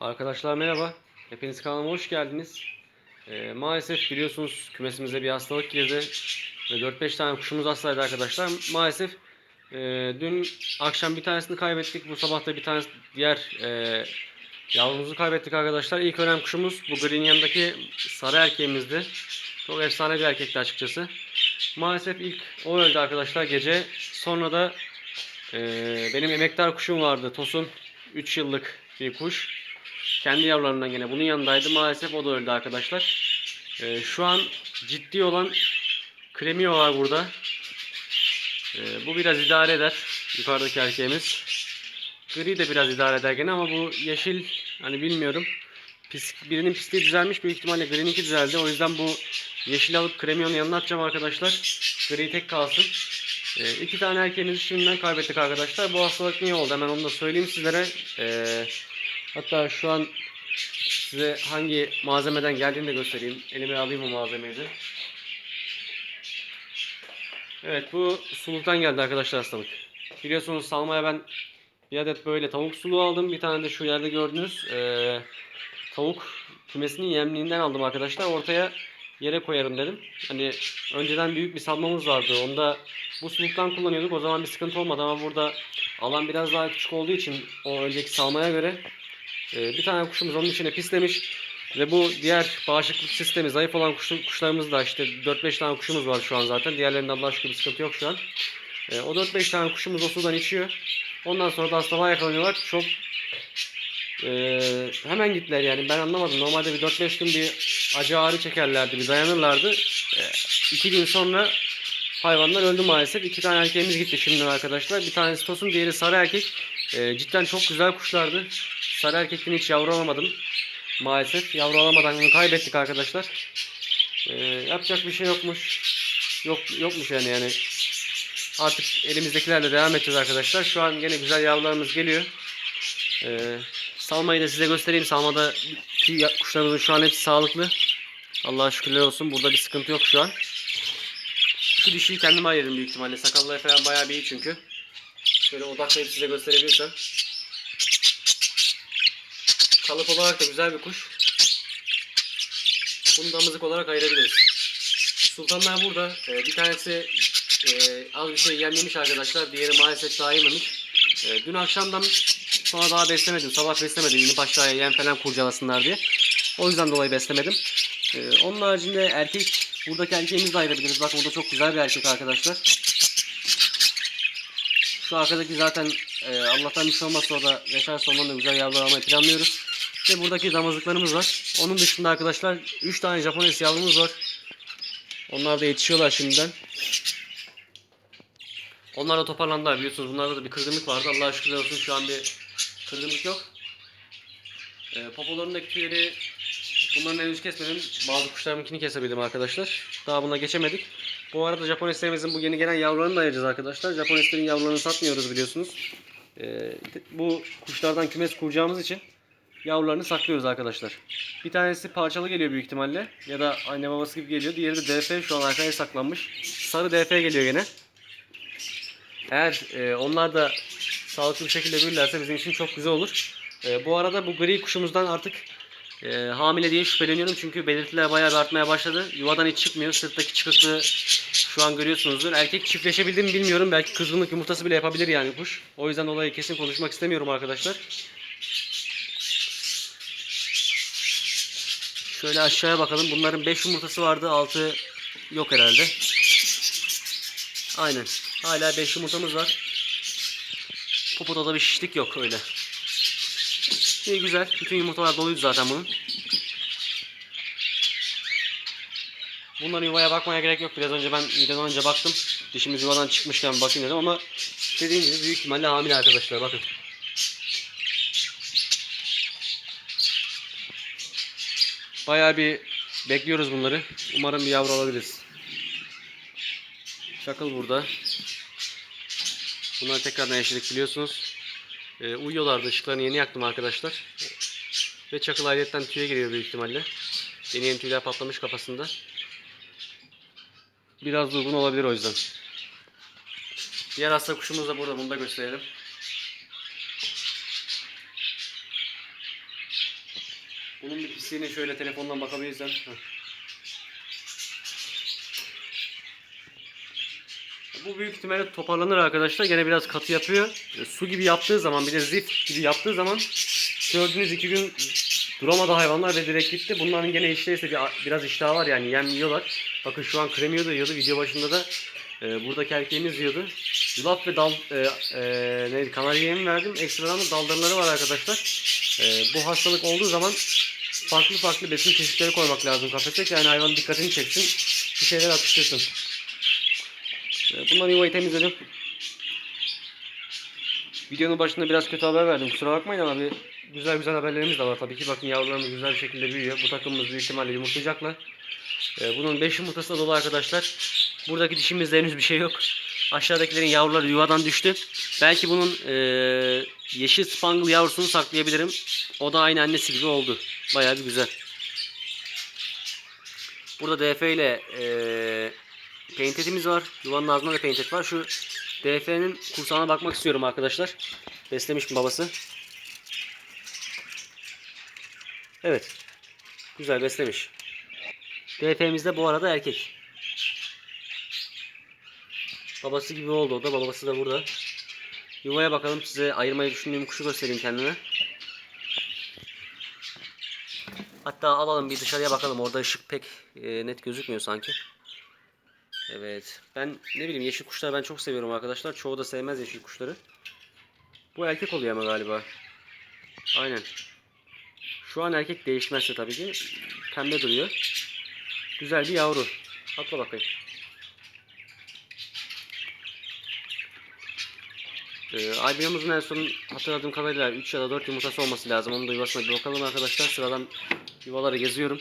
Arkadaşlar merhaba. Hepiniz kanalıma hoş geldiniz. Ee, maalesef biliyorsunuz kümesimize bir hastalık girdi. Ve 4-5 tane kuşumuz hastaydı arkadaşlar. Maalesef e, dün akşam bir tanesini kaybettik. Bu sabah da bir tane diğer e, yavrumuzu kaybettik arkadaşlar. İlk ölen kuşumuz bu green yanındaki sarı erkeğimizdi. Çok efsane bir erkekti açıkçası. Maalesef ilk o öldü arkadaşlar gece. Sonra da e, benim emektar kuşum vardı. Tosun 3 yıllık bir kuş. Kendi yavrularından gene bunun yanındaydı. Maalesef o da öldü arkadaşlar. Ee, şu an ciddi olan Kremio var burada. Ee, bu biraz idare eder. Yukarıdaki erkeğimiz. Gri de biraz idare eder gene ama bu yeşil hani bilmiyorum. Pis, birinin pisliği düzelmiş. Büyük ihtimalle gri'ninki düzeldi. O yüzden bu yeşil alıp Kremio'nun yanına atacağım arkadaşlar. Gri tek kalsın. Ee, iki tane erkeğimizi şimdiden kaybettik arkadaşlar. Bu hastalık niye oldu? Hemen onu da söyleyeyim sizlere. Ee, hatta şu an size hangi malzemeden geldiğini de göstereyim. Elime alayım o malzemeyi de. Evet bu suluktan geldi arkadaşlar hastalık. Biliyorsunuz salmaya ben bir adet böyle tavuk suluğu aldım. Bir tane de şu yerde gördüğünüz eee, tavuk kümesinin yemliğinden aldım arkadaşlar. Ortaya yere koyarım dedim. Hani önceden büyük bir salmamız vardı. Onda bu suluktan kullanıyorduk. O zaman bir sıkıntı olmadı ama burada alan biraz daha küçük olduğu için o önceki salmaya göre bir tane kuşumuz onun içine pislemiş. Ve bu diğer bağışıklık sistemi zayıf olan kuş, kuşlarımız da işte 4-5 tane kuşumuz var şu an zaten. Diğerlerinde Allah'a şükür bir sıkıntı yok şu an. E, o 4-5 tane kuşumuz o sudan içiyor. Ondan sonra da hastalığa yakalanıyorlar. Çok e, hemen gittiler yani ben anlamadım. Normalde bir 4-5 gün bir acı ağrı çekerlerdi, bir dayanırlardı. 2 gün sonra hayvanlar öldü maalesef. İki tane erkeğimiz gitti şimdi arkadaşlar. Bir tanesi Tosun, diğeri sarı erkek. E, cidden çok güzel kuşlardı. Sarı erkekten hiç yavru alamadım. Maalesef yavru alamadan onu kaybettik arkadaşlar. E, yapacak bir şey yokmuş. Yok yokmuş yani yani. Artık elimizdekilerle devam edeceğiz arkadaşlar. Şu an gene güzel yavrularımız geliyor. E, salmayı da size göstereyim. Salmada kuşlarımızın şu an hepsi sağlıklı. Allah'a şükürler olsun. Burada bir sıkıntı yok şu an. Şu dişiyi kendime ayırırım büyük ihtimalle. Sakalları falan bayağı bir iyi çünkü. Şöyle odaklayıp size gösterebilirsem. Kalıp olarak da güzel bir kuş. Bunu damızlık olarak ayırabiliriz. Sultanlar burada. Ee, bir tanesi e, az bir şey yemlemiş arkadaşlar. Diğeri maalesef daha yememiş. Ee, dün akşamdan sonra daha beslemedim. Sabah beslemedim. Yeni aşağıya yem falan kurcalasınlar diye. O yüzden dolayı beslemedim. Ee, onun haricinde erkek Buradaki erkeğimizi de ayırabiliriz. Bakın o da çok güzel bir erkek arkadaşlar. Şu arkadaki zaten e, Allah'tan bir şey olmazsa o da yaşarsa ondan da güzel yavrular almayı planlıyoruz. Ve buradaki damızlıklarımız var. Onun dışında arkadaşlar 3 tane Japones yavrumuz var. Onlar da yetişiyorlar şimdiden. Onlar da toparlandılar biliyorsunuz. Bunlarda da bir kırgınlık vardı. Allah'a şükürler olsun şu an bir kırgınlık yok. E, popolarındaki tüyleri Bunların henüz kesmedim. Bazı kuşlarımınkini kesebildim arkadaşlar. Daha buna geçemedik. Bu arada Japoneslerimizin bu yeni gelen yavrularını da ayıracağız arkadaşlar. Japoneslerin yavrularını satmıyoruz biliyorsunuz. Ee, bu kuşlardan kümes kuracağımız için yavrularını saklıyoruz arkadaşlar. Bir tanesi parçalı geliyor büyük ihtimalle. Ya da anne babası gibi geliyor. Diğeri de DF şu an arkaya saklanmış. Sarı DF geliyor gene. Eğer e, onlar da sağlıklı bir şekilde büyürlerse bizim için çok güzel olur. E, bu arada bu gri kuşumuzdan artık e, hamile diye şüpheleniyorum çünkü belirtiler bayağı bir artmaya başladı. Yuvadan hiç çıkmıyor. Sırttaki çıkıklığı şu an görüyorsunuzdur. Erkek çiftleşebildi mi bilmiyorum. Belki kızgınlık yumurtası bile yapabilir yani kuş. O yüzden dolayı kesin konuşmak istemiyorum arkadaşlar. Şöyle aşağıya bakalım. Bunların 5 yumurtası vardı. 6 yok herhalde. Aynen. Hala 5 yumurtamız var. Popoda da bir şişlik yok öyle. İyi güzel. Bütün yumurtalar doluydu zaten bunun. Bunların yuvaya bakmaya gerek yok. Biraz önce ben videodan önce baktım. Dişimiz yuvadan çıkmışken bakayım dedim ama dediğim gibi büyük ihtimalle hamile arkadaşlar bakın. Bayağı bir bekliyoruz bunları. Umarım bir yavru alabiliriz. Şakıl burada. Bunlar tekrardan yeşillik biliyorsunuz. Ee, uyuyorlardı. Işıklarını yeni yaktım arkadaşlar. Ve çakıl ayrıyetten tüye giriyor büyük ihtimalle. Yeni yeni tüyler patlamış kafasında. Biraz durgun olabilir o yüzden. Diğer hasta kuşumuz da burada. Bunu da gösterelim. Bunun bir pisliğine şöyle telefondan bakabilirsen. Heh. Bu büyük ihtimalle toparlanır arkadaşlar. Gene biraz katı yapıyor. E, Su gibi yaptığı zaman bir de zif gibi yaptığı zaman gördüğünüz iki gün duramadı hayvanlar ve direkt gitti. Bunların gene işteyse bir, biraz iştahı var yani yem yiyorlar. Bakın şu an kremiyo da yiyordu. Video başında da e, buradaki erkeğimiz yiyordu. Yulaf ve dal e, e, neydi kanarya yemi verdim. Ekstradan da daldırıları var arkadaşlar. E, bu hastalık olduğu zaman farklı farklı besin çeşitleri koymak lazım kafese ki yani hayvan dikkatini çeksin. Bir şeyler atıştırsın. E, bunları yuvayı temizledim. Videonun başında biraz kötü haber verdim. Kusura bakmayın ama bir güzel güzel haberlerimiz de var. Tabii ki bakın yavrularımız güzel bir şekilde büyüyor. Bu takımımız büyük ihtimalle yumurtlayacaklar. E, bunun 5 yumurtası da dolu arkadaşlar. Buradaki dişimizde henüz bir şey yok. Aşağıdakilerin yavruları yuvadan düştü. Belki bunun e, yeşil spangle yavrusunu saklayabilirim. O da aynı annesi gibi oldu. Bayağı bir güzel. Burada DF ile e, paintetimiz var. Yuvanın ağzında da paintet var. Şu DF'nin kursağına bakmak istiyorum arkadaşlar. Beslemiş mi babası? Evet. Güzel beslemiş. DF'miz de bu arada erkek. Babası gibi oldu o da. Babası da burada. Yuvaya bakalım. Size ayırmayı düşündüğüm kuşu göstereyim kendime. Hatta alalım bir dışarıya bakalım. Orada ışık pek e, net gözükmüyor sanki. Evet. Ben ne bileyim yeşil kuşları ben çok seviyorum arkadaşlar. Çoğu da sevmez yeşil kuşları. Bu erkek oluyor ama galiba. Aynen. Şu an erkek değişmezse tabii ki. Pembe duruyor. Güzel bir yavru. Atla bakayım. Ee, albinomuzun en son hatırladığım kadarıyla 3 ya da 4 yumurtası olması lazım. Onun da yuvasına bir bakalım arkadaşlar. Sıradan yuvaları geziyorum.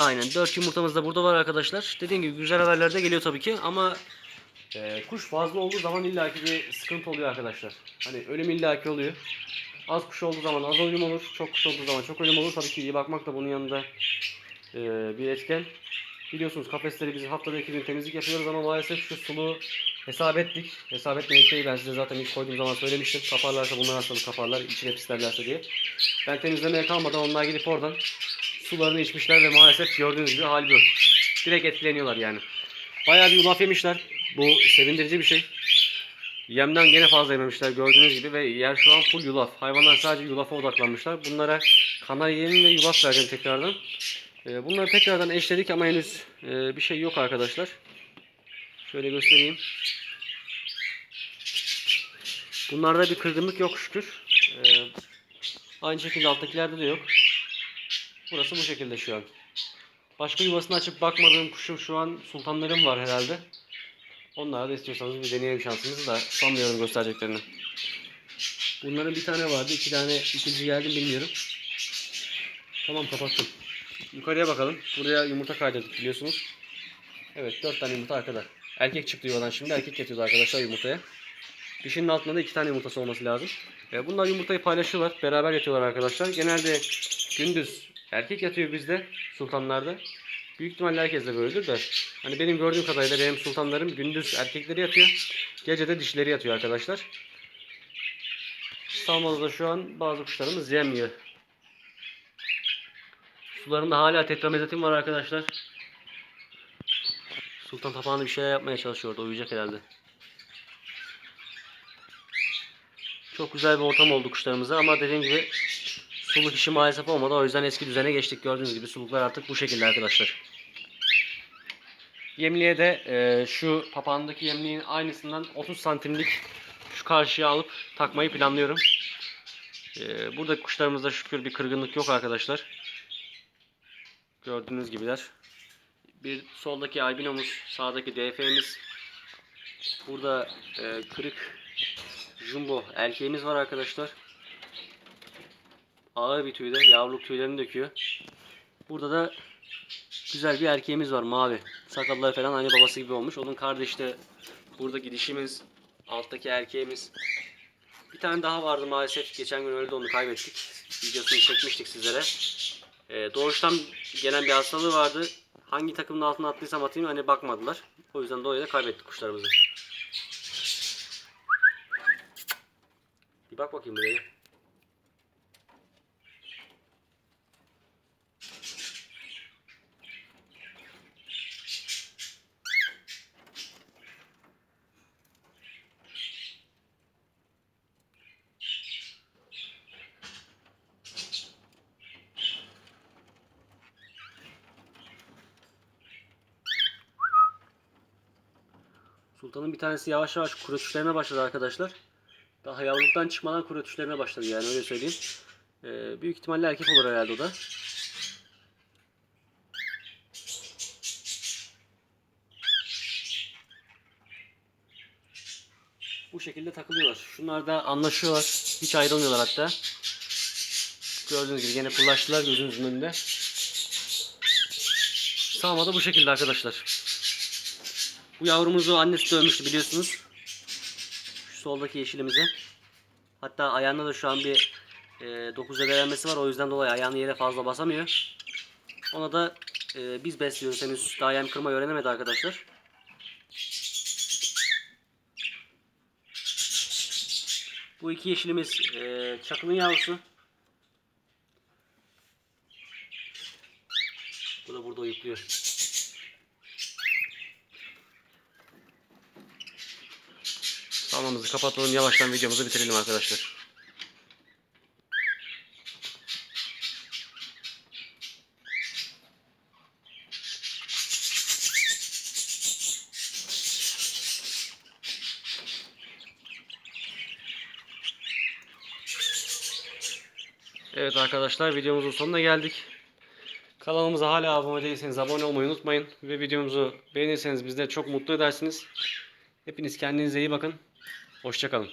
Aynen 4 yumurtamız da burada var arkadaşlar. Dediğim gibi güzel haberler de geliyor tabii ki ama e, kuş fazla olduğu zaman illaki bir sıkıntı oluyor arkadaşlar. Hani ölüm illaki oluyor. Az kuş olduğu zaman az ölüm olur. Çok kuş olduğu zaman çok ölüm olur. Tabii ki iyi bakmak da bunun yanında e, bir etken. Biliyorsunuz kafesleri biz haftada iki gün temizlik yapıyoruz ama maalesef şu sulu hesap ettik. Hesap etmedik değil ben size zaten ilk koyduğum zaman söylemiştim. Kaparlarsa bunlar hastalık kaparlar, içine pislerlerse diye. Ben temizlemeye kalmadan onlar gidip oradan sularını içmişler ve maalesef gördüğünüz gibi hal bu. Direkt etkileniyorlar yani. Bayağı bir yulaf yemişler. Bu sevindirici bir şey. Yemden gene fazla yememişler gördüğünüz gibi ve yer şu an full yulaf. Hayvanlar sadece yulafa odaklanmışlar. Bunlara kanarya yemi ve yulaf vereceğim tekrardan. Ee, Bunları tekrardan eşledik ama henüz e, bir şey yok arkadaşlar. Şöyle göstereyim. Bunlarda bir kırgınlık yok şükür. Ee, Aynı şekilde alttakilerde de yok. Burası bu şekilde şu an. Başka yuvasını açıp bakmadığım kuşum şu an sultanlarım var herhalde. Onlara da istiyorsanız bir deneyelim şansımızı da sanmıyorum göstereceklerini. Bunların bir tane vardı. iki tane ikinci geldi mi bilmiyorum. Tamam kapattım. Yukarıya bakalım. Buraya yumurta kaydettik biliyorsunuz. Evet 4 tane yumurta arkada. Erkek çıktı yuvadan şimdi. Erkek yatıyordu arkadaşlar yumurtaya. Dişinin altında da 2 tane yumurtası olması lazım. Ve bunlar yumurtayı paylaşıyorlar. Beraber yatıyorlar arkadaşlar. Genelde gündüz erkek yatıyor bizde sultanlarda. Büyük ihtimalle herkes de böyledir de. Hani benim gördüğüm kadarıyla benim sultanlarım gündüz erkekleri yatıyor. Gece de dişleri yatıyor arkadaşlar. Salmada şu an bazı kuşlarımız yemiyor. Sularında hala tetramezatin var arkadaşlar. Sultan papağanı bir şeyler yapmaya çalışıyordu. Uyuyacak herhalde. Çok güzel bir ortam oldu kuşlarımıza ama dediğim gibi suluk işi maalesef olmadı. O yüzden eski düzene geçtik. Gördüğünüz gibi suluklar artık bu şekilde arkadaşlar. Yemliğe de e, şu papağandaki yemliğin aynısından 30 santimlik şu karşıya alıp takmayı planlıyorum. E, burada kuşlarımızda şükür bir kırgınlık yok arkadaşlar. Gördüğünüz gibiler. Bir soldaki albinomuz, sağdaki DF'miz. Burada e, kırık jumbo erkeğimiz var arkadaşlar. Ağır bir tüyde, yavruluk tüylerini döküyor. Burada da güzel bir erkeğimiz var mavi. Sakalları falan aynı babası gibi olmuş. Onun kardeşi de buradaki dişimiz, alttaki erkeğimiz. Bir tane daha vardı maalesef. Geçen gün öldü onu kaybettik. Videosunu çekmiştik sizlere. Ee, doğuştan gelen bir hastalığı vardı. Hangi takımın altına attıysam atayım hani bakmadılar. O yüzden dolayı da kaybettik kuşlarımızı. Bir bak bakayım buraya. Sultanın bir tanesi yavaş yavaş kuru ötüşlerine başladı arkadaşlar. Daha yavruluktan çıkmadan kuru ötüşlerine başladı yani öyle söyleyeyim. Ee, büyük ihtimalle erkek olur herhalde o da. Bu şekilde takılıyorlar. Şunlar da anlaşıyorlar. Hiç ayrılmıyorlar hatta. Gördüğünüz gibi yine pırlaştılar gözünüzün önünde. Sağma da bu şekilde arkadaşlar. Bu yavrumuzu annesi dövmüştü biliyorsunuz. Şu soldaki yeşilimizi. Hatta ayağında da şu an bir e, 9 zedelenmesi var. O yüzden dolayı ayağını yere fazla basamıyor. Ona da e, biz besliyoruz. Henüz daha yem kırmayı öğrenemedi arkadaşlar. Bu iki yeşilimiz e, çakılın yavrusu. Bu da burada uyukluyor. Salmamızı kapatalım. Yavaştan videomuzu bitirelim arkadaşlar. Evet arkadaşlar videomuzun sonuna geldik. Kanalımıza hala abone değilseniz abone olmayı unutmayın. Ve videomuzu beğenirseniz bizleri çok mutlu edersiniz. Hepiniz kendinize iyi bakın. Hoşçakalın.